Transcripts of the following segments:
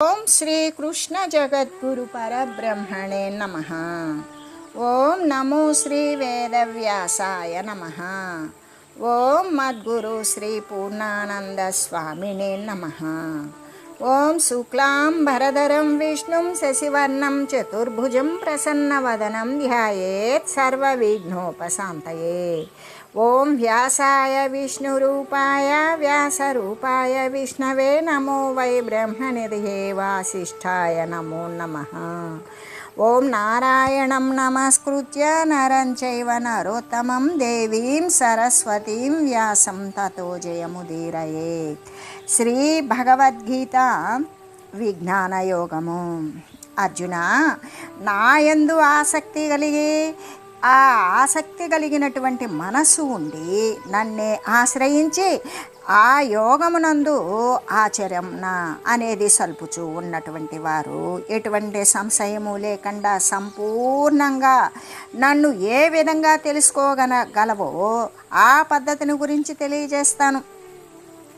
ఓం శ్రీకృష్ణ జగద్గురు పరబ్రహ్మణే నమ ఓం నమో శ్రీ వేదవ్యాసాయ నమ ఓం మద్గురు శ్రీ పూర్ణానంద స్వామినే నమ ఓం శుక్లాం భరధరం విష్ణుం శశివర్ణం చతుర్భుజం ప్రసన్నవదనం ధ్యాయేత్ సర్వవిఘ్నోపశాంతయే ఓం వ్యాసాయ విష్ణురూపాయ వ్యాసరూపాయ విష్ణవే నమో వై బ్రహ్మనిధియే వాసిష్ఠాయ నమో నమ. ఓం నారాయణం నమస్కృత్య నరం చైవ నరోత్తమం దేవీం సరస్వతీం వ్యాసం తతో జయముదీరయే శ్రీ భగవద్గీత విజ్ఞానయోగము. అర్జున నాయందు ఆసక్తి కలిగి ఆ ఆసక్తి కలిగినటువంటి మనస్సు ఉండి నన్నే ఆశ్రయించి ఆ యోగమునందు ఆచరణ అనేది సల్పుచూ ఉన్నటువంటి వారు. ఎటువంటి సంశయము లేకుండా సంపూర్ణంగా నన్ను ఏ విధంగా తెలుసుకోగలగలవో ఆ పద్ధతిని గురించి తెలియజేస్తాను.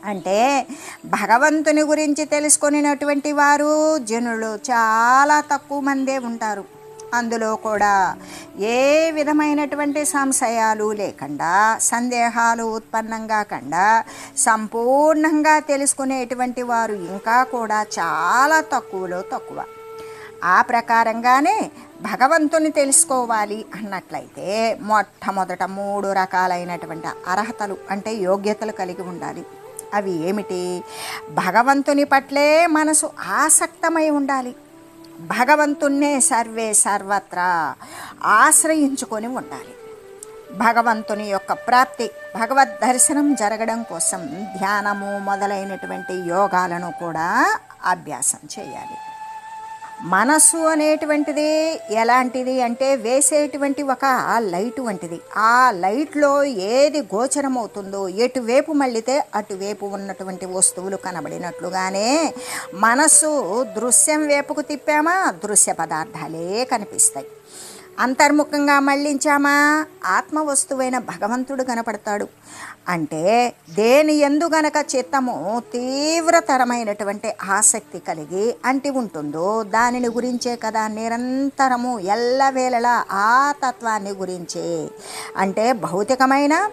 అంటే భగవంతుని గురించి తెలుసుకొనినటువంటి వారు జనులు చాలా తక్కువ మందే ఉంటారు. అందులో కూడా ఏ విధమైనటువంటి సంశయాలు లేకుండా సందేహాలు ఉత్పన్నం కాకుండా సంపూర్ణంగా తెలుసుకునేటువంటి వారు ఇంకా కూడా చాలా తక్కువలో తక్కువ. ఆ ప్రకారంగానే భగవంతుని తెలుసుకోవాలి అన్నట్లయితే మొట్టమొదట మూడు రకాలైనటువంటి అర్హతలు అంటే యోగ్యతలు కలిగి ఉండాలి. అవి ఏమిటి? భగవంతుని పట్లే మనసు ఆసక్తమై ఉండాలి. భగవంతున్నే సర్వే సర్వత్రా ఆశ్రయించుకొని ఉండాలి. భగవంతుని యొక్క ప్రాప్తి భగవద్ దర్శనం జరగడం కోసం ధ్యానము మొదలైనటువంటి యోగాలను కూడా అభ్యాసం చేయాలి. మనస్సు అనేటువంటిది ఎలాంటిది అంటే వేసేటువంటి ఒక లైట్ వంటిది. ఆ లైట్లో ఏది గోచరమవుతుందో ఎటువైపు మళ్ళితే అటువైపు ఉన్నటువంటి వస్తువులు కనబడినట్లుగానే మనస్సు దృశ్యం వైపుకు తిప్పామా? దృశ్య పదార్థాలే కనిపిస్తాయి. అంతర్ముఖంగా మళ్ళించామా ఆత్మ వస్తువైన భగవంతుడు కనపడతాడు. అంటే దేని ఎందు గనక చిత్తము తీవ్రతరమైనటువంటి ఆసక్తి కలిగి అంటి ఉంటుందో దానిని గురించే కదా నిరంతరము ఎల్లవేళలా ఆ తత్వాన్ని గురించే. అంటే భౌతికమైన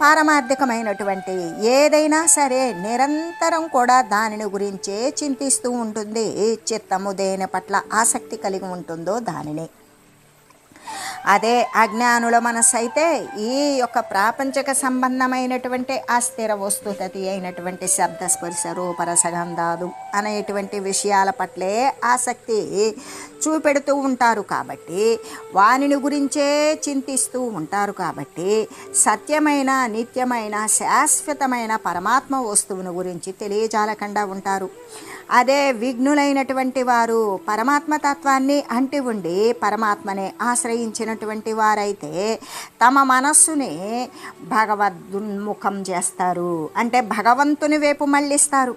పారమార్థికమైనటువంటి ఏదైనా సరే నిరంతరం కూడా దానిని గురించే చింతిస్తూ ఉంటుంది. చిత్తము దేని పట్ల ఆసక్తి కలిగి ఉంటుందో దానిని. అదే అజ్ఞానుల మనసైతే అయితే ఈ యొక్క ప్రాపంచక సంబంధమైనటువంటి ఆ స్థిర వస్తుతతి అయినటువంటి శబ్ద స్పర్శ రూపరసగంధాలు అనేటువంటి విషయాల పట్లే ఆసక్తి చూపెడుతూ ఉంటారు కాబట్టి వానిని గురించే చింతిస్తూ ఉంటారు కాబట్టి సత్యమైన నిత్యమైన శాశ్వతమైన పరమాత్మ వస్తువును గురించి తెలియజాలకుండా ఉంటారు. అదే విఘ్నులైనటువంటి వారు పరమాత్మ తత్వాన్ని అంటి ఉండి పరమాత్మని ఆశ్రయించినటువంటి వారైతే తమ మనస్సుని భగవద్ముఖం చేస్తారు. అంటే భగవంతుని వైపు మళ్ళిస్తారు.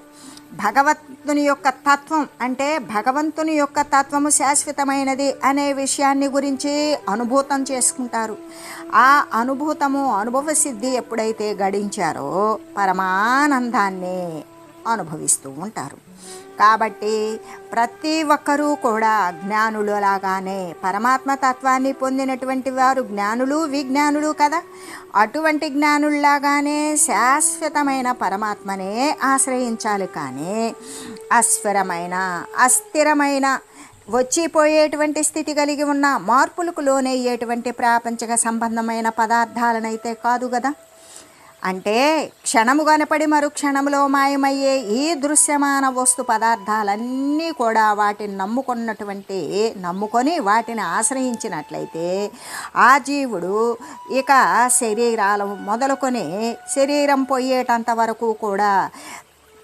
భగవంతుని యొక్క తత్వం అంటే భగవంతుని యొక్క తత్వము శాశ్వతమైనది అనే విషయాన్ని గురించి అనుభూతం చేసుకుంటారు. ఆ అనుభూతము అనుభవ సిద్ధి ఎప్పుడైతే గడించారో పరమానందాన్ని అనుభవిస్తూ ఉంటారు. కాబట్టి ప్రతి ఒక్కరూ కూడా జ్ఞానులు లాగానే పరమాత్మ తత్వాన్ని పొందినటువంటి వారు జ్ఞానులు విజ్ఞానులు కదా. అటువంటి జ్ఞానుల్లాగానే శాశ్వతమైన పరమాత్మనే ఆశ్రయించాలి కానీ అస్వరమైన అస్థిరమైన వచ్చిపోయేటువంటి స్థితి కలిగి ఉన్న మార్పులకు లోనయ్యేటువంటి ప్రాపంచక సంబంధమైన పదార్థాలనైతే కాదు కదా. అంటే క్షణము కనపడి మరు క్షణములో మాయమయ్యే ఈ దృశ్యమాన వస్తు పదార్థాలన్నీ కూడా వాటిని నమ్ముకున్నటువంటి నమ్ముకొని వాటిని ఆశ్రయించినట్లయితే ఆ జీవుడు ఇక శరీరాలు మొదలుకొని శరీరం పోయేటంత వరకు కూడా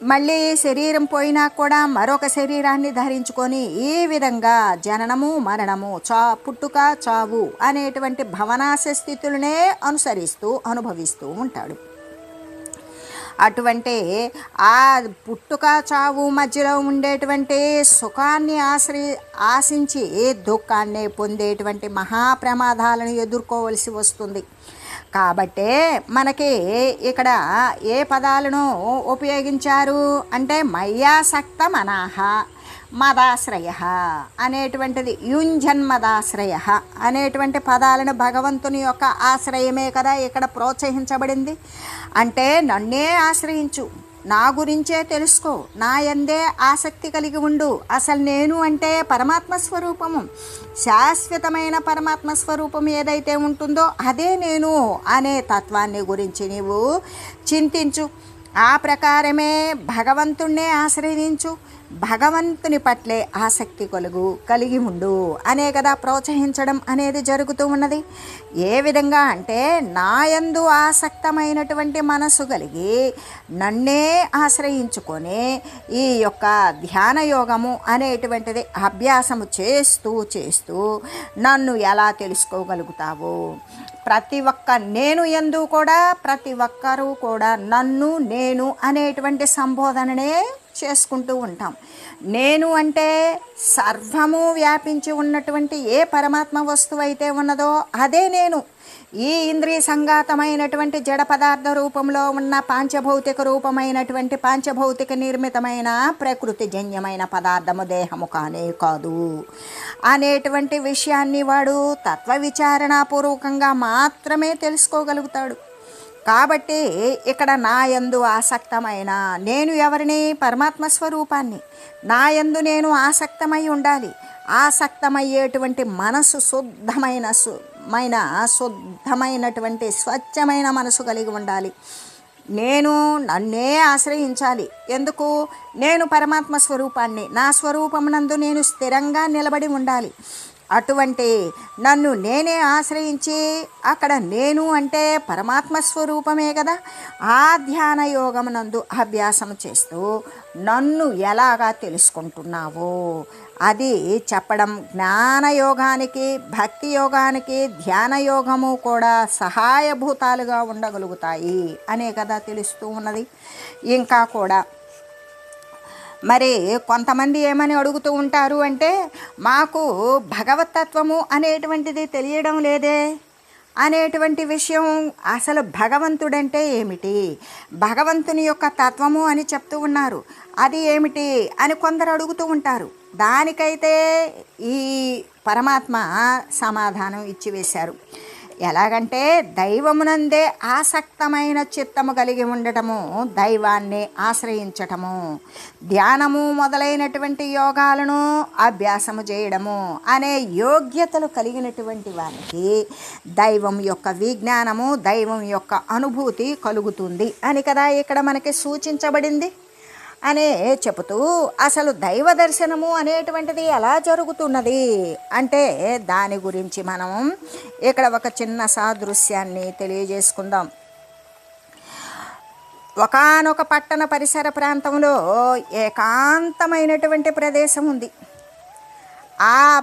మళ్ళీ శరీరం పోయినా కూడా మరొక శరీరాన్ని ధరించుకొని ఈ విధంగా జననము మరణము చా పుట్టుక చావు అనేటువంటి భవనాశ స్థితులనే అనుసరిస్తూ అనుభవిస్తూ ఉంటాడు. అటువంటి ఆ పుట్టుక చావు మధ్యలో ఉండేటువంటి సుఖాన్ని ఆశ్రయి ఆశించి దుఃఖాన్ని పొందేటువంటి మహాప్రమాదాలను ఎదుర్కోవలసి వస్తుంది. కాబట్టే మనకి ఇక్కడ ఏ పదాలను ఉపయోగించారు? అంటే మయ్యాసక్త మనాహ మదాశ్రయ అనేటువంటిది యుంజన్మదాశ్రయ అనేటువంటి పదాలను భగవంతుని యొక్క ఆశ్రయమే కదా ఇక్కడ ప్రోత్సహించబడింది. అంటే నన్నే ఆశ్రయించు నా గురించే తెలుసుకో. నా ఎందే ఆసక్తి కలిగి ఉండు. అసలు నేను అంటే పరమాత్మ స్వరూపము శాశ్వతమైన పరమాత్మ స్వరూపం ఏదైతే ఉంటుందో అదే నేను అనే తత్వాన్ని గురించి నీవు చింతించు. ఆ ప్రకారమే భగవంతుణ్ణే ఆశ్రయించు. భగవంతుని పట్లే ఆసక్తి కొలుగు కలిగి ఉండు. అనే కదా ప్రోత్సహించడం అనేది జరుగుతూ ఉన్నది. ఏ విధంగా అంటే నాయందు ఆసక్తమైనటువంటి మనసు కలిగి నన్నే ఆశ్రయించుకొని ఈ యొక్క ధ్యాన యోగము అనేటువంటిది అభ్యాసము చేస్తూ చేస్తూ నన్ను ఎలా తెలుసుకోగలుగుతావు? ప్రతి ఒక్క నేను ఎందు కూడా ప్రతి ఒక్కరూ కూడా నన్ను నేను అనేటువంటి సంబోధననే చేసుకుంటూ ఉంటాం. నేను అంటే సర్వము వ్యాపించి ఉన్నటువంటి ఏ పరమాత్మ వస్తువు అయితే ఉన్నదో అదే నేను. ఈ ఇంద్రియ సంఘాతమైనటువంటి జడ పదార్థ రూపంలో ఉన్న పాంచభౌతిక రూపమైనటువంటి పాంచభౌతిక నిర్మితమైన ప్రకృతి జన్యమైన పదార్థము దేహము కానే కాదు. అనేటువంటి విషయాన్ని వాడు తత్వ విచారణాపూర్వకంగా మాత్రమే తెలుసుకోగలుగుతాడు. కాబట్టి ఇక్కడ నా యందు ఆసక్తమైన నేను ఎవరిని? పరమాత్మ స్వరూపాన్ని. నా యందు నేను ఆసక్తమై ఉండాలి. ఆసక్తమయ్యేటువంటి మనసు శుద్ధమైన సు- మైన శుద్ధమైనటువంటి స్వచ్ఛమైన మనసు కలిగి ఉండాలి. నేను నన్నే ఆశ్రయించాలి. ఎందుకు? నేను పరమాత్మ స్వరూపాన్ని. నా స్వరూపమునందు నేను స్థిరంగా నిలబడి ఉండాలి. అటువంటి నన్ను నేనే ఆశ్రయించి అక్కడ నేను అంటే పరమాత్మ స్వరూపమే కదా. ఆ ధ్యాన యోగమునందు అభ్యాసం చేస్తూ నన్ను ఎలాగా తెలుసుకుంటున్నావో అది చెప్పడం జ్ఞాన యోగానికి భక్తి యోగానికి ధ్యాన యోగము కూడా సహాయభూతాలుగా ఉండగలుగుతాయి అనే కదా తెలుస్తూ ఉన్నది. ఇంకా కూడా మరి కొంతమంది ఏమని అడుగుతూ ఉంటారు అంటే మాకు భగవతత్వము అనేటువంటిది తెలియడం లేదే. అనేటువంటి విషయం అసలు భగవంతుడంటే ఏమిటి? భగవంతుని యొక్క తత్వము అని చెప్తూ ఉన్నారు. అది ఏమిటి అని కొందరు అడుగుతూ ఉంటారు. దానికైతే ఈ పరమాత్మ సమాధానం ఇచ్చివేశారు. ఎలాగంటే దైవమునందే ఆసక్తమైన చిత్తము కలిగి ఉండటము దైవాన్ని ఆశ్రయించటము. ధ్యానము మొదలైనటువంటి యోగాలను అభ్యాసము చేయడము అనే యోగ్యతలు కలిగినటువంటి వారికి దైవం యొక్క విజ్ఞానము దైవం యొక్క అనుభూతి కలుగుతుంది అని కదా ఇక్కడ మనకి సూచించబడింది. అనే చెబుతూ అసలు దైవ దర్శనము అనేటువంటిది ఎలా జరుగుతున్నది? అంటే దాని గురించి మనం ఇక్కడ ఒక చిన్న సాదృశ్యాన్ని తెలియజేసుకుందాం. ఒకానొక పట్టణ పరిసర ప్రాంతంలో ఏకాంతమైనటువంటి ప్రదేశం ఉంది. ఆ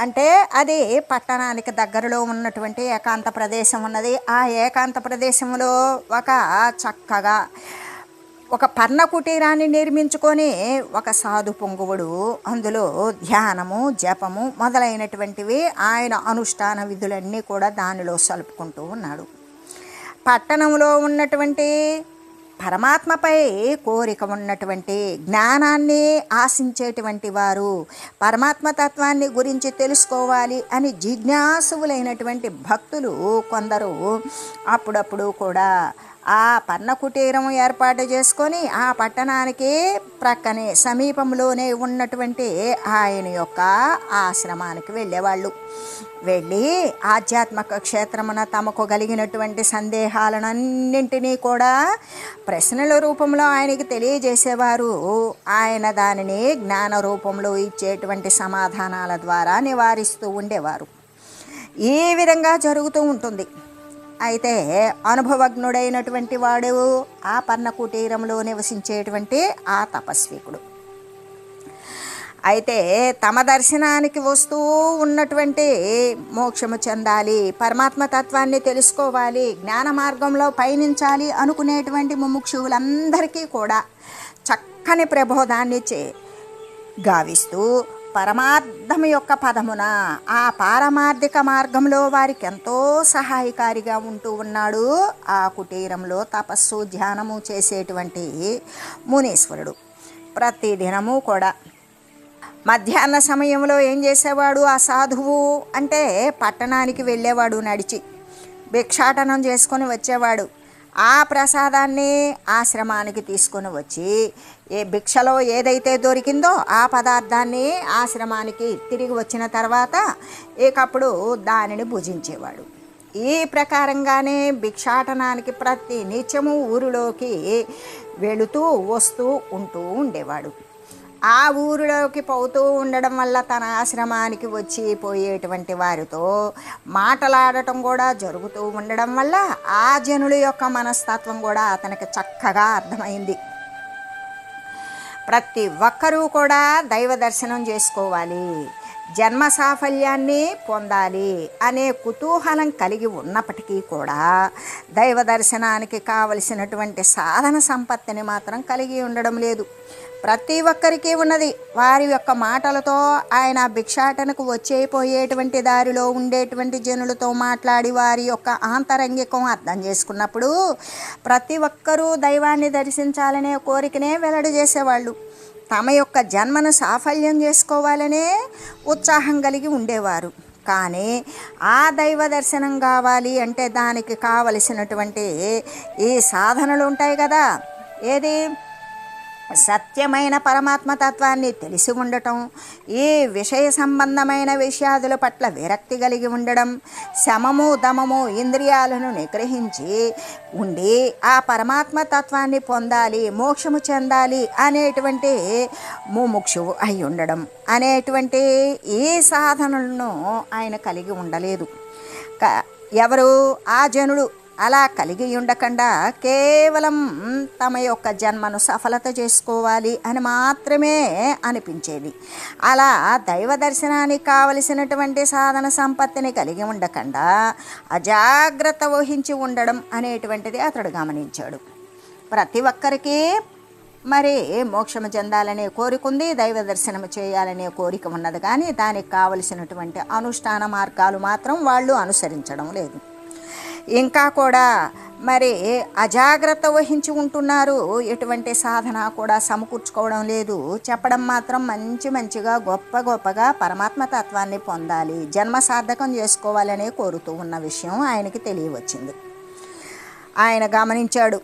అంటే అది పట్టణానికి దగ్గరలో ఉన్నటువంటి ఏకాంత ప్రదేశం ఉన్నది. ఆ ఏకాంత ప్రదేశంలో ఒక చక్కగా ఒక పర్ణ కుటీరాన్ని నిర్మించుకొని ఒక సాధు పొంగువుడు. అందులో ధ్యానము జపము మొదలైనటువంటివి ఆయన అనుష్ఠాన విధులన్నీ కూడా దానిలో సలుపుకుంటూ ఉన్నాడు. పట్టణంలో ఉన్నటువంటి పరమాత్మపై కోరిక ఉన్నటువంటి జ్ఞానాన్ని ఆశించేటువంటి వారు పరమాత్మ తత్వాన్ని గురించి తెలుసుకోవాలి అని జిజ్ఞాసువులైనటువంటి భక్తులు కొందరు అప్పుడప్పుడు కూడా ఆ పన్న కుటీరం ఏర్పాటు చేసుకొని ఆ పట్టణానికి ప్రక్కనే సమీపంలోనే ఉన్నటువంటి ఆయన యొక్క ఆశ్రమానికి వెళ్ళేవాళ్ళు. వెళ్ళి ఆధ్యాత్మిక క్షేత్రమున తమకు కలిగినటువంటి సందేహాలనన్నింటినీ కూడా ప్రశ్నల రూపంలో ఆయనకి తెలియజేసేవారు. ఆయన దానిని జ్ఞాన రూపంలో ఇచ్చేటువంటి సమాధానాల ద్వారా నివారిస్తూ ఉండేవారు. ఈ విధంగా జరుగుతూ ఉంటుంది. అయితే అనుభవజ్ఞుడైనటువంటి వాడు ఆ పర్ణ కుటీరంలో నివసించేటువంటి ఆ తపస్వికుడు. అయితే తమ దర్శనానికి వస్తూ ఉన్నటువంటి మోక్షము చెందాలి పరమాత్మ తత్వాన్ని తెలుసుకోవాలి జ్ఞాన మార్గంలో పయనించాలి అనుకునేటువంటి ముముక్షువులందరికీ కూడా చక్కని ప్రబోధాన్ని చే గావిస్తూ పరమార్థం యొక్క పదమున ఆ పారమార్థిక మార్గంలో వారికి ఎంతో సహాయకారిగా ఉంటూ ఉన్నాడు ఆ కుటీరంలో తపస్సు ధ్యానము చేసేటువంటి మునీశ్వరుడు. ప్రతిదినము కూడా మధ్యాహ్న సమయంలో ఏం చేసేవాడు? ఆ సాధువు అంటే పట్టణానికి వెళ్ళేవాడు నడిచి భిక్షాటనం చేసుకొని వచ్చేవాడు. ఆ ప్రసాదాన్ని ఆశ్రమానికి తీసుకొని వచ్చి ఏ భిక్షలో ఏదైతే దొరికిందో ఆ పదార్థాన్ని ఆశ్రమానికి తిరిగి వచ్చిన తర్వాత ఇకప్పుడు దానిని భుజించేవాడు. ఈ ప్రకారంగానే భిక్షాటనానికి ప్రతి నిత్యము ఊరిలోకి వెళుతూ వస్తూ ఉంటూ ఉండేవాడు. ఆ ఊరిలోకి పోతూ ఉండడం వల్ల తన ఆశ్రమానికి వచ్చి పోయేటువంటి వారితో మాటలాడటం కూడా జరుగుతూ ఉండడం వల్ల ఆ జనుల యొక్క మనస్తత్వం కూడా అతనికి చక్కగా అర్థమైంది. ప్రతి ఒక్కరూ కూడా దైవ దర్శనం చేసుకోవాలి జన్మ సాఫల్యాన్ని పొందాలి అనే కుతూహలం కలిగి ఉన్నప్పటికీ కూడా దైవ దర్శనానికి కావలసినటువంటి సాధన సంపత్తిని మాత్రం కలిగి ఉండడం లేదు. ప్రతి ఒక్కరికి ఉన్నది. వారి యొక్క మాటలతో ఆయన భిక్షాటనకు వచ్చేపోయేటువంటి దారిలో ఉండేటువంటి జనులతో మాట్లాడి వారి యొక్క ఆంతరంగికం అర్థం చేసుకున్నప్పుడు ప్రతి ఒక్కరూ దైవాన్ని దర్శించాలనే కోరికనే వెల్లడి చేసేవాళ్ళు. తమ యొక్క జన్మను సాఫల్యం చేసుకోవాలనే ఉత్సాహం కలిగి ఉండేవారు. కానీ ఆ దైవ దర్శనం కావాలి అంటే దానికి కావలసినటువంటి ఈ సాధనలు ఉంటాయి కదా. ఏది? సత్యమైన పరమాత్మ తత్వాన్ని తెలిసి ఉండటం ఈ విషయ సంబంధమైన విషయాదుల పట్ల విరక్తి కలిగి ఉండడం శమము దమము ఇంద్రియాలను నిగ్రహించి ఉండి ఆ పరమాత్మ తత్వాన్ని పొందాలి మోక్షము చెందాలి అనేటువంటి ముముక్షువు అయి ఉండడం అనేటువంటి ఈ సాధనలను ఆయన కలిగి ఉండలేదు. ఎవరు? ఆ జనుడు అలా కలిగి ఉండకుండా కేవలం తమ యొక్క జన్మను సఫలత చేసుకోవాలి అని మాత్రమే అనిపించేది. అలా దైవ దర్శనానికి కావలసినటువంటి సాధన సంపత్తిని కలిగి ఉండకుండా అజాగ్రత్త వహించి ఉండడం అనేటువంటిది అతడు గమనించాడు. ప్రతి ఒక్కరికి మరి మోక్షము చెందాలనే కోరిక ఉంది దైవ దర్శనం చేయాలనే కోరిక ఉన్నది. కానీ దానికి కావలసినటువంటి అనుష్ఠాన మార్గాలు మాత్రం వాళ్ళు అనుసరించడం లేదు. ఇంకా కూడా మరి అజాగ్రత్త వహించి ఉంటున్నారు. ఎటువంటి సాధన కూడా సమకూర్చుకోవడం లేదు. చెప్పడం మాత్రం మంచి మంచిగా గొప్ప గొప్పగా పరమాత్మ తత్వాన్ని పొందాలి. జన్మ సార్థకం చేసుకోవాలనే కోరుతూ ఉన్న విషయం ఆయనకి తెలియవచ్చింది. ఆయన గమనించాడు.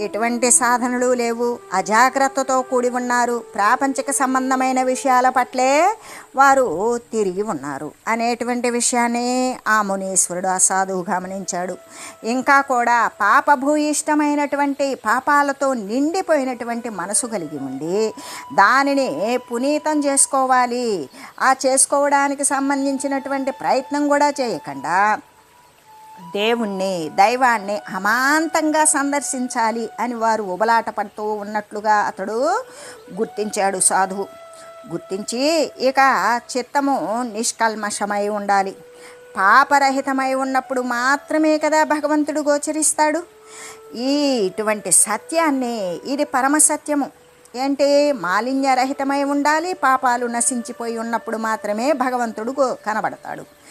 ఎటువంటి సాధనలు లేవు. అజాగ్రత్తతో కూడి ఉన్నారు. ప్రాపంచిక సంబంధమైన విషయాల పట్లే వారు తిరిగి ఉన్నారు. అనేటువంటి విషయాన్ని ఆ మునీశ్వరుడు ఆ సాధువు గమనించాడు. ఇంకా కూడా పాపభూయిష్టమైనటువంటి పాపాలతో నిండిపోయినటువంటి మనసు కలిగి ఉండి దానిని పునీతం చేసుకోవాలి. ఆ చేసుకోవడానికి సంబంధించినటువంటి ప్రయత్నం కూడా చేయకుండా దేవుణ్ణి దైవాన్ని అమాంతంగా సందర్శించాలి అని వారు ఉబలాట పడుతూ ఉన్నట్లుగా అతడు గుర్తించాడు సాధువు. గుర్తించి ఇక చిత్తము నిష్కల్మషమై ఉండాలి. పాపరహితమై ఉన్నప్పుడు మాత్రమే కదా భగవంతుడు గోచరిస్తాడు. ఈ ఇటువంటి సత్యాన్ని ఇది పరమ సత్యము. ఏంటి మాలిన్యరహితమై ఉండాలి పాపాలు నశించిపోయి ఉన్నప్పుడు మాత్రమే భగవంతుడు గో- కనబడతాడు.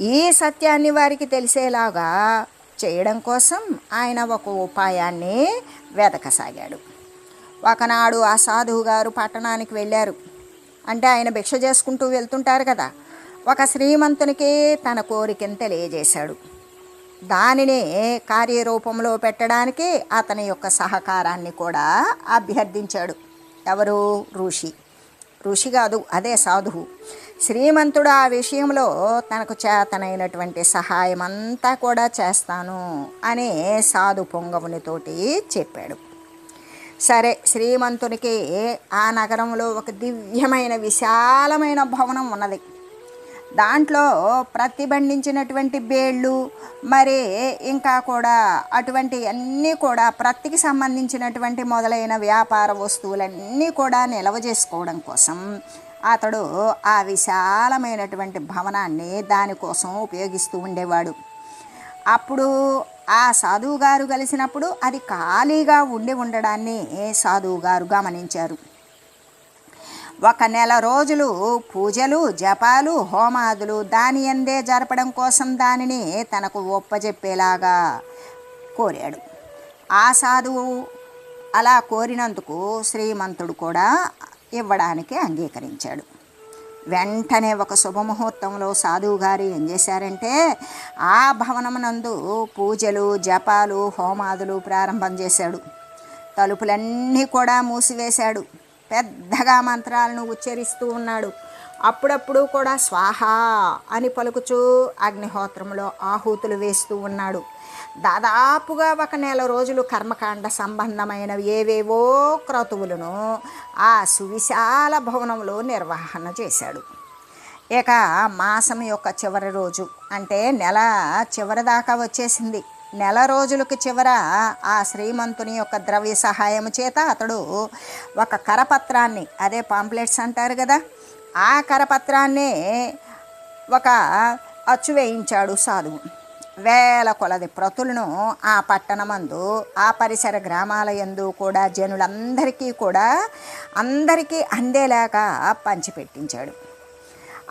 ఈ సత్యాన్ని వారికి తెలిసేలాగా చేయడం కోసం ఆయన ఒక ఉపాయాన్ని వెతకసాగాడు. ఒకనాడు ఆ సాధువు గారు పట్టణానికి వెళ్ళారు. అంటే ఆయన భిక్ష చేసుకుంటూ వెళ్తుంటారు కదా. ఒక శ్రీమంతునికి తన కోరికను తెలియజేశాడు. దానిని కార్యరూపంలో పెట్టడానికి అతని యొక్క సహకారాన్ని కూడా అభ్యర్థించాడు. ఎవరు? ఋషి. ఋషి కాదు అదే సాధువు. శ్రీమంతుడు ఆ విషయంలో తనకు చేతనైనటువంటి సహాయం అంతా కూడా చేస్తాను అని సాధు పొంగవునితోటి చెప్పాడు. సరే శ్రీమంతునికి ఆ నగరంలో ఒక దివ్యమైన విశాలమైన భవనం ఉన్నది. దాంట్లో ప్రతిబంధించినటువంటి బేళ్ళు మరి ఇంకా కూడా అటువంటి అన్నీ కూడా ప్రత్తికి సంబంధించినటువంటి మొదలైన వ్యాపార వస్తువులన్నీ కూడా నిల్వ చేసుకోవడం కోసం అతడు ఆ విశాలమైనటువంటి భవనాన్ని దానికోసం ఉపయోగిస్తూ ఉండేవాడు. అప్పుడు ఆ సాధువుగారు కలిసినప్పుడు అది ఖాళీగా ఉండి ఉండడాన్ని సాధువు గారు గమనించారు. ఒక నెల రోజులు పూజలు జపాలు హోమాదులు దాని అందే జరపడం కోసం దానిని తనకు ఒప్పజెప్పేలాగా కోరాడు. ఆ సాధువు అలా కోరినందుకు శ్రీమంతుడు కూడా ఇవ్వడానికి అంగీకరించాడు. వెంటనే ఒక శుభముహూర్తంలో సాధువు గారు ఏం చేశారంటే ఆ భవనమునందు పూజలు జపాలు హోమాదులు ప్రారంభం చేశాడు. తలుపులన్నీ కూడా మూసివేశాడు. పెద్దగా మంత్రాలను ఉచ్చరిస్తూ ఉన్నాడు. అప్పుడప్పుడు కూడా స్వాహ అని పలుకుచూ అగ్నిహోత్రంలో ఆహుతులు వేస్తూ ఉన్నాడు. దాదాపుగా ఒక నెల రోజులు కర్మకాండ సంబంధమైన ఏవేవో క్రతువులను ఆ సువిశాల భవనంలో నిర్వహణ చేశాడు. ఇక మాసం యొక్క చివరి రోజు అంటే నెల చివరి దాకా వచ్చేసింది. నెల రోజులకు చివర ఆ శ్రీమంతుని యొక్క ద్రవ్య సహాయం చేత అతడు ఒక కరపత్రాన్ని అదే పాంప్లెట్స్ అంటారు కదా ఆ కరపత్రాన్నే ఒక అచ్చు వేయించాడు సాధువు. వేల కొలది ప్రతులను ఆ పట్టణమందు ఆ పరిసర గ్రామాల యందు కూడా జనులందరికీ కూడా అందరికీ అందేలాగా పంచిపెట్టించాడు.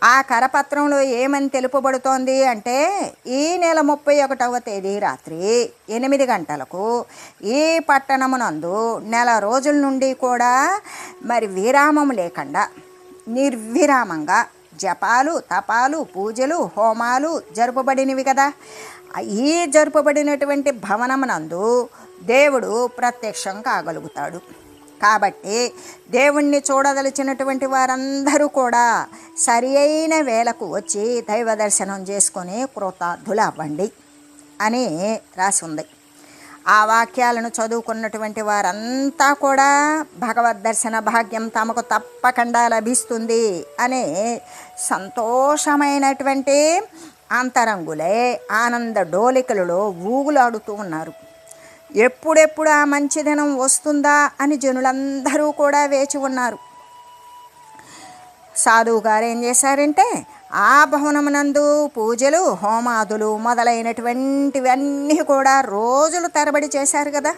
ఆ కరపత్రంలో ఏమని తెలుపబడుతోంది అంటే ఈ నెల ముప్పై ఒకటవ తేదీ రాత్రి ఎనిమిది గంటలకు ఈ పట్టణమునందు నెల రోజుల నుండి కూడా మరి విరామం లేకుండా నిర్విరామంగా జపాలు తపాలు పూజలు హోమాలు జరుపబడినవి కదా. ఈ జరుపబడినటువంటి భవనమునందు దేవుడు ప్రత్యక్షం కాగలుగుతాడు. కాబట్టి దేవుణ్ణి చూడదలిచినటువంటి వారందరూ కూడా సరి అయిన వేళకు వచ్చి దైవ దర్శనం చేసుకొని కృతార్థులు అవ్వండి అని రాసి ఉంది ఆ వాక్యాలను చదువుకున్నటువంటి వారంతా కూడా భగవద్ దర్శన భాగ్యం తమకు తప్పకుండా లభిస్తుంది అనే సంతోషమైనటువంటి అంతరంగులే ఆనంద డోలికలలో ఊగులాడుతూ ఉన్నారు. ఎప్పుడెప్పుడు ఆ మంచి దినం వస్తుందా అని జనులందరూ కూడా వేచి ఉన్నారు. సాధువు గారు ఏం చేశారంటే ఆ భవనమునందు పూజలు హోమాదులు మొదలైనటువంటివన్నీ కూడా రోజులు తరబడి చేశారు కదా.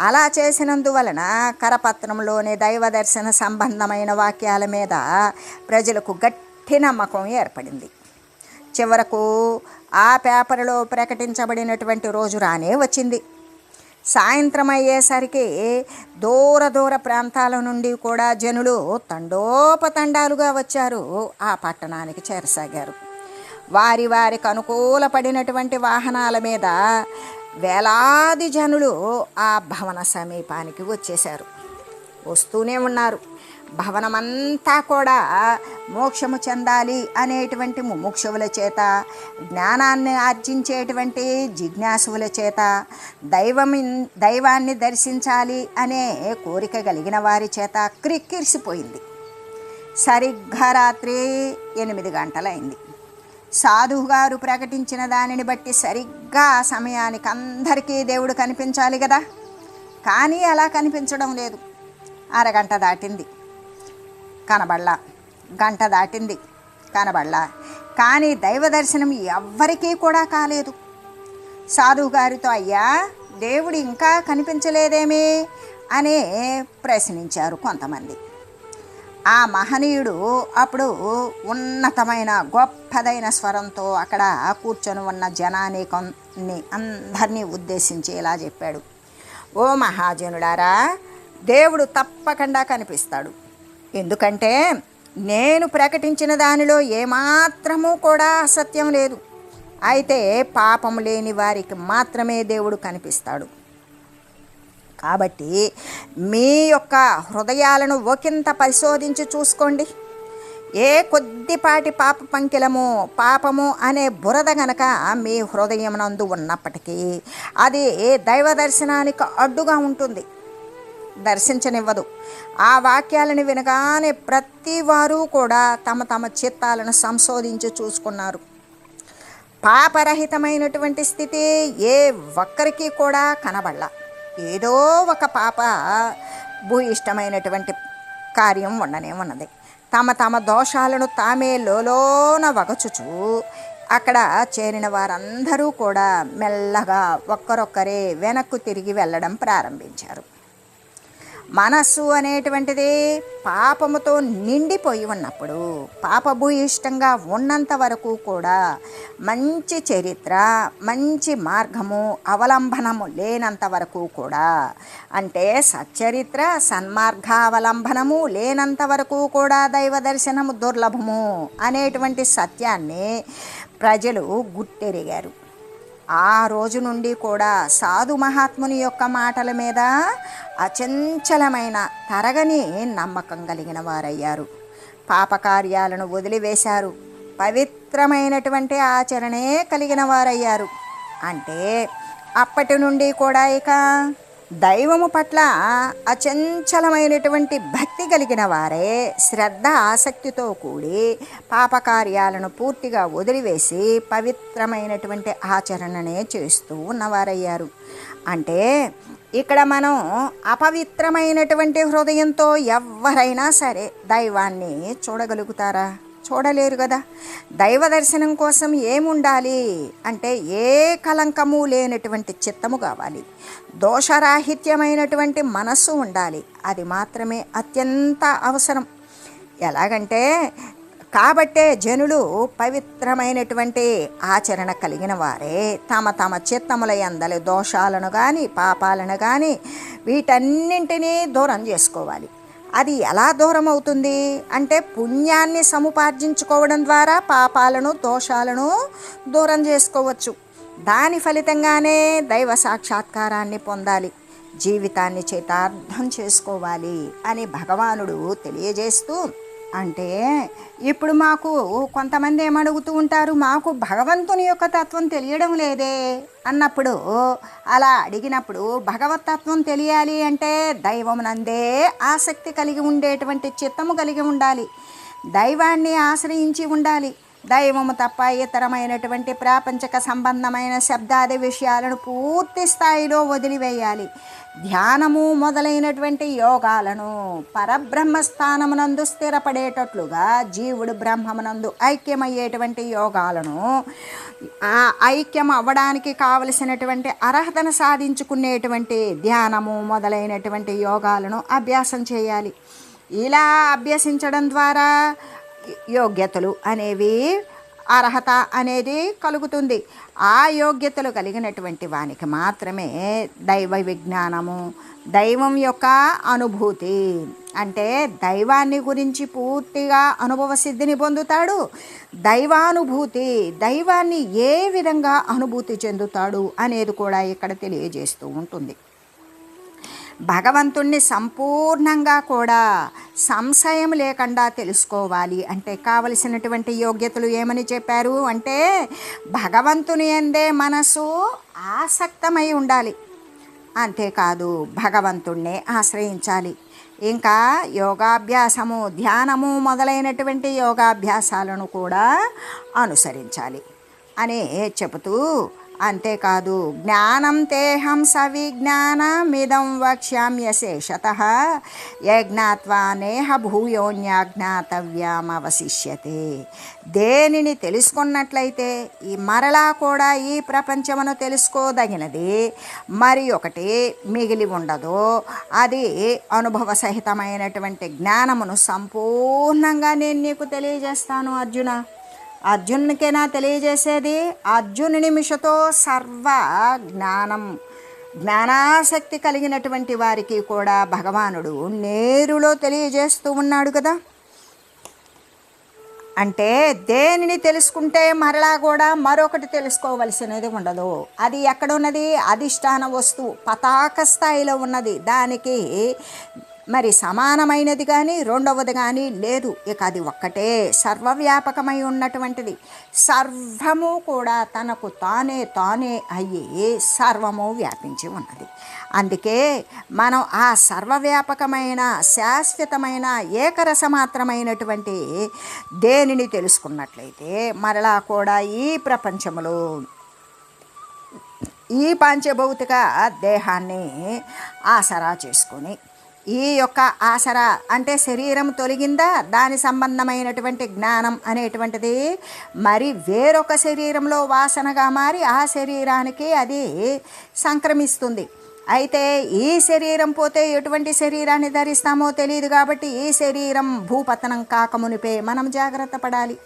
అలా చేసినందువలన కరపత్రంలోని దైవ దర్శన సంబంధమైన వాక్యాల మీద ప్రజలకు గట్టి నమ్మకం ఏర్పడింది. చివరకు ఆ పేపర్లో ప్రకటించబడినటువంటి రోజు రానే వచ్చింది. సాయంత్రం అయ్యేసరికి దూర దూర ప్రాంతాల నుండి కూడా జనులు తండోపతండాలుగా వచ్చారు ఆ పట్టణానికి చేరసాగారు. వారి వారికి అనుకూలపడినటువంటి వాహనాల మీద వేలాది జనులు ఆ భవన సమీపానికి వచ్చేశారు. వస్తూనే ఉన్నారు. భవనమంతా కూడా మోక్షము చెందాలి అనేటువంటి ముముక్షువుల చేత జ్ఞానాన్ని ఆర్జించేటువంటి జిజ్ఞాసువుల చేత దైవం దైవాన్ని దర్శించాలి అనే కోరిక కలిగిన వారి చేత క్రిక్కిరిసిపోయింది. సరిగ్గా రాత్రి ఎనిమిది గంటలైంది. సాధువు గారు ప్రకటించిన దానిని బట్టి సరిగ్గా ఆ సమయానికి అందరికీ దేవుడు కనిపించాలి కదా. కానీ అలా కనిపించడం లేదు. అరగంట దాటింది. కనబడలా. గంట దాటింది కనబడలా. కానీ దైవ దర్శనం ఎవ్వరికీ కూడా కాలేదు. సాధువు గారితో అయ్యా దేవుడు ఇంకా కనిపించలేదేమి? అని ప్రశ్నించారు కొంతమంది. ఆ మహనీయుడు అప్పుడు ఉన్నతమైన గొప్పదైన స్వరంతో అక్కడ కూర్చొని ఉన్న జనానీకాన్ని అందరినీ ఉద్దేశించి ఇలా చెప్పాడు. ఓ మహాజనుడారా దేవుడు తప్పకుండా కనిపిస్తాడు. ఎందుకంటే నేను ప్రకటించిన దానిలో ఏమాత్రము కూడా అసత్యం లేదు. అయితే పాపం లేని వారికి మాత్రమే దేవుడు కనిపిస్తాడు. కాబట్టి మీ యొక్క హృదయాలను ఒకంత పరిశోధించి చూసుకోండి. ఏ కొద్దిపాటి పాప పంకిలము పాపము అనే బురద గనక మీ హృదయం నందు ఉన్నప్పటికీ అది దైవ దర్శనానికి అడ్డుగా ఉంటుంది. దర్శించనివ్వదు. ఆ వాక్యాలను వినగానే ప్రతి వారు కూడా తమ తమ చిత్తాలను సంశోధించి చూసుకున్నారు. పాపరహితమైనటువంటి స్థితి ఏ ఒక్కరికి కూడా కనబడలా. ఏదో ఒక పాప భూయిష్టమైనటువంటి కార్యం ఉండనే ఉన్నది. తమ తమ దోషాలను తామే లోలోన వగచుచు అక్కడ చేరిన వారందరూ కూడా మెల్లగా ఒక్కరొక్కరే వెనక్కు తిరిగి వెళ్ళడం ప్రారంభించారు. మనస్సు అనేటువంటిది పాపముతో నిండిపోయి ఉన్నప్పుడు పాపభూయిష్టంగా ఉన్నంత వరకు కూడా మంచి చరిత్ర మంచి మార్గము అవలంబనము లేనంత వరకు కూడా అంటే సచ్చరిత్ర సన్మార్గావలంబనము లేనంత వరకు కూడా దైవ దర్శనము దుర్లభము అనేటువంటి సత్యాన్ని ప్రజలు గుర్తెరిగారు ఆ రోజు నుండి కూడా సాధు మహాత్ముని యొక్క మాటల మీద అచంచలమైన తరగని నమ్మకం కలిగిన వారయ్యారు. పాపకార్యాలను వదిలివేశారు. పవిత్రమైనటువంటి ఆచరణే కలిగిన వారయ్యారు. అంటే అప్పటి నుండి కూడా ఇక దైవము పట్ల అచంచలమైనటువంటి భక్తి కలిగిన వారే శ్రద్ధ ఆసక్తితో కూడి పాపకార్యాలను పూర్తిగా వదిలివేసి పవిత్రమైనటువంటి ఆచరణనే చేస్తూ ఉన్నవారయ్యారు. అంటే ఇక్కడ మనం అపవిత్రమైనటువంటి హృదయంతో ఎవరైనా సరే దైవాన్ని చూడగలుగుతారా? చూడలేరు కదా. దైవ దర్శనం కోసం ఏముండాలి? అంటే ఏ కలంకము లేనటువంటి చిత్తము కావాలి. దోషరాహిత్యమైనటువంటి మనస్సు ఉండాలి. అది మాత్రమే అత్యంత అవసరం. ఎలాగంటే కాబట్టే జనులు పవిత్రమైనటువంటి ఆచరణ కలిగిన వారే. తమ తమ చిత్తముల ఎందలి దోషాలను కానీ పాపాలను కానీ వీటన్నింటినీ దూరం చేసుకోవాలి. అది ఎలా దూరం అవుతుంది? అంటే పుణ్యాన్ని సముపార్జించుకోవడం ద్వారా పాపాలను దోషాలను దూరం చేసుకోవచ్చు. దాని ఫలితంగానే దైవ సాక్షాత్కారాన్ని పొందాలి. జీవితాన్ని చేతార్థం చేసుకోవాలి అని భగవానుడు తెలియజేస్తూ అంటే ఇప్పుడు మాకు కొంతమంది ఏమడుగుతూ ఉంటారు మాకు భగవంతుని యొక్క తత్వం తెలియడం లేదే అన్నప్పుడు అలా అడిగినప్పుడు భగవతత్వం తెలియాలి అంటే దైవం నందే ఆసక్తి కలిగి ఉండేటువంటి చిత్తము కలిగి ఉండాలి. దైవాన్ని ఆశ్రయించి ఉండాలి. దైవము తప్ప ఇతరమైనటువంటి ప్రాపంచక సంబంధమైన శబ్దాది విషయాలను పూర్తి స్థాయిలో వదిలివేయాలి. ధ్యానము మొదలైనటువంటి యోగాలను పరబ్రహ్మ స్థానమునందు స్థిరపడేటట్లుగా జీవుడు బ్రహ్మమునందు ఐక్యమయ్యేటువంటి యోగాలను ఆ ఐక్యం అవ్వడానికి కావలసినటువంటి అర్హతను సాధించుకునేటువంటి ధ్యానము మొదలైనటువంటి యోగాలను అభ్యాసం చేయాలి. ఇలా అభ్యసించడం ద్వారా యోగ్యతలు అనేవి అర్హత అనేది కలుగుతుంది. ఆ యోగ్యతలు కలిగినటువంటి వానికి మాత్రమే దైవ విజ్ఞానము దైవం యొక్క అనుభూతి. అంటే దైవాన్ని గురించి పూర్తిగా అనుభవ సిద్ధిని పొందుతాడు. దైవానుభూతి దైవాన్ని ఏ విధంగా అనుభూతి చెందుతాడు అనేది కూడా ఇక్కడ తెలియజేస్తూ ఉంటుంది. భగవంతుణ్ణి సంపూర్ణంగా కూడా సంశయం లేకుండా తెలుసుకోవాలి. అంటే కావలసినటువంటి యోగ్యతలు ఏమని చెప్పారు? అంటే భగవంతుని ఎందే మనసు ఆసక్తమై ఉండాలి. అంతేకాదు భగవంతుణ్ణే ఆశ్రయించాలి. ఇంకా యోగాభ్యాసము ధ్యానము మొదలైనటువంటి యోగాభ్యాసాలను కూడా అనుసరించాలి. అని చెబుతూ అంతేకాదు జ్ఞానం తేహం సవిజ్ఞానమిదం వక్ష్యామ్యశేషత యజ్ఞాత్వా నేహ భూయోన్యాజ్ఞాతవ్యామవశిష్యతే. దేనిని తెలుసుకున్నట్లయితే ఈ మరలా కూడా ఈ ప్రపంచమును తెలుసుకోదగినది మరి ఒకటి మిగిలి ఉండదు అది అనుభవ సహితమైనటువంటి జ్ఞానమును సంపూర్ణంగా నేను నీకు తెలియజేస్తాను అర్జున. అర్జునునికైనా తెలియజేసేది? అర్జునుని నిమిషతో సర్వ జ్ఞానం జ్ఞానాసక్తి కలిగినటువంటి వారికి కూడా భగవానుడు నేరులో తెలియజేస్తూ ఉన్నాడు కదా. అంటే దేనిని తెలుసుకుంటే మరలా కూడా మరొకటి తెలుసుకోవలసినది ఉండదు. అది ఎక్కడున్నది? అధిష్టాన వస్తువు పతాక స్థాయిలో ఉన్నది. దానికి మరి సమానమైనది కానీ రెండవది కానీ లేదు. ఇక అది ఒక్కటే సర్వవ్యాపకమై ఉన్నటువంటిది. సర్వము కూడా తనకు తానే తానే అయ్యి సర్వము వ్యాపించి ఉన్నది. అందుకే మనం ఆ సర్వవ్యాపకమైన శాశ్వతమైన ఏకరసమాత్రమైనటువంటి దేనిని తెలుసుకున్నట్లయితే మరలా కూడా ఈ ప్రపంచంలో ఈ పంచభౌతిక దేహాన్ని ఆసరా చేసుకొని ఈ యొక్క ఆసరా అంటే శరీరం తొలగిందా? దాని సంబంధమైనటువంటి జ్ఞానం అనేటువంటిది మరి వేరొక శరీరంలో వాసనగా మారి ఆ శరీరానికి అది సంక్రమిస్తుంది. అయితే ఈ శరీరం పోతే ఎటువంటి శరీరాన్ని ధరిస్తామో తెలియదు కాబట్టి ఈ శరీరం భూపతనం కాకమునిపే మనం జాగ్రత్త పడాలి.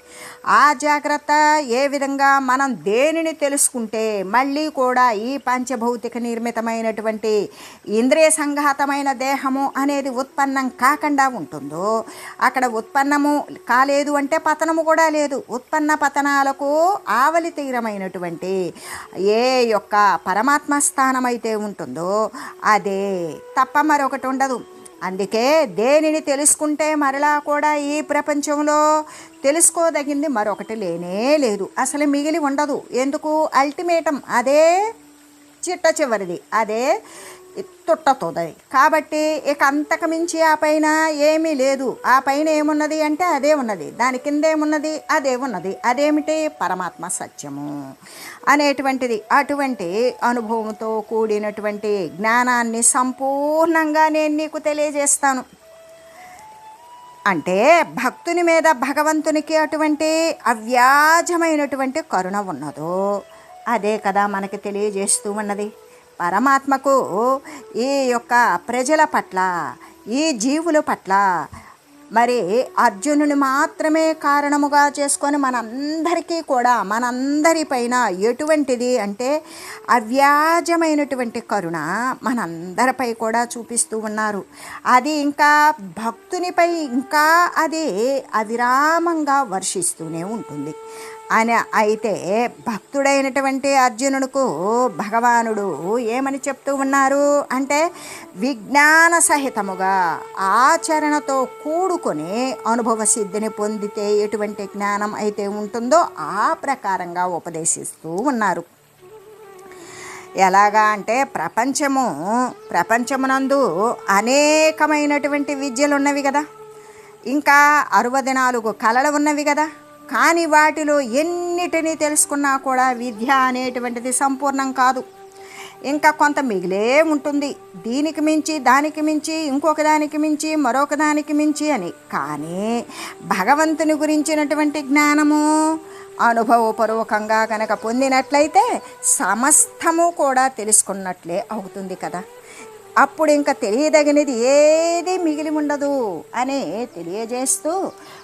ఆ జాగ్రత్త ఏ విధంగా మనం దేనిని తెలుసుకుంటే మళ్ళీ కూడా ఈ పంచభౌతిక నిర్మితమైనటువంటి ఇంద్రియ సంఘాతమైన దేహము అనేది ఉత్పన్నం కాకుండా ఉంటుందో అక్కడ ఉత్పన్నము కాలేదు అంటే పతనము కూడా లేదు. ఉత్పన్న పతనాలకు ఆవలి తీరమైనటువంటి ఏ యొక్క పరమాత్మ స్థానం అయితే ఉంటుందో అదే తప్ప మరొకటి ఉండదు. అందుకే దేనిని తెలుసుకుంటే మరలా కూడా ఈ ప్రపంచంలో తెలుసుకోదగింది మరొకటి లేనే లేదు. అసలు మిగిలి ఉండదు. ఎందుకు? అల్టిమేటం అదే చిట్ట చివరిది. అదే తుట్టతోదది కాబట్టి ఇక అంతకుమించి ఆ పైన ఏమీ లేదు. ఆ పైన ఏమున్నది అంటే అదే ఉన్నది. దాని కింద ఏమున్నది? అదే ఉన్నది. అదేమిటి? పరమాత్మ సత్యము. అనేటువంటిది. అటువంటి అనుభవంతో కూడినటువంటి జ్ఞానాన్ని సంపూర్ణంగా నేను నీకు తెలియజేస్తాను. అంటే భక్తుని మీద భగవంతునికి అటువంటి అవ్యాజమైనటువంటి కరుణ ఉన్నదో అదే కదా మనకి తెలియజేస్తూ ఉన్నది. పరమాత్మకు ఈ యొక్క ప్రజల పట్ల ఈ జీవుల పట్ల మరి అర్జునుని మాత్రమే కారణముగా చేసుకొని మనందరికీ కూడా మనందరిపైన ఎటువంటిది అంటే అవ్యాజమైనటువంటి కరుణ మనందరిపై కూడా చూపిస్తూ ఉన్నారు. అది ఇంకా భక్తునిపై ఇంకా అది అవిరామంగా వర్షిస్తూనే ఉంటుంది. అని అయితే భక్తుడైనటువంటి అర్జునుడుకు భగవానుడు ఏమని చెప్తూ ఉన్నారు అంటే విజ్ఞాన సహితముగా ఆచరణతో కూడుకొని అనుభవ సిద్ధిని పొందితే ఎటువంటి జ్ఞానం అయితే ఉంటుందో ఆ ప్రకారంగా ఉపదేశిస్తూ ఉన్నారు. ఎలాగా అంటే ప్రపంచము ప్రపంచమునందు అనేకమైనటువంటి విద్యలు ఉన్నవి కదా. ఇంకా అరవది నాలుగు కళలు ఉన్నవి కదా. కానీ వాటిలో ఎన్నిటినీ తెలుసుకున్నా కూడా విద్య అనేటువంటిది సంపూర్ణం కాదు. ఇంకా కొంత మిగిలే ఉంటుంది. దీనికి మించి దానికి మించి ఇంకొక దానికి మించి మరొక దానికి మించి అని. కానీ భగవంతుని గురించినటువంటి జ్ఞానము అనుభవపూర్వకంగా కనుక పొందినట్లయితే సమస్తము కూడా తెలుసుకున్నట్లే అవుతుంది కదా. అప్పుడు ఇంకా తెలియదగినది ఏది మిగిలి ఉండదు అని తెలియజేస్తూ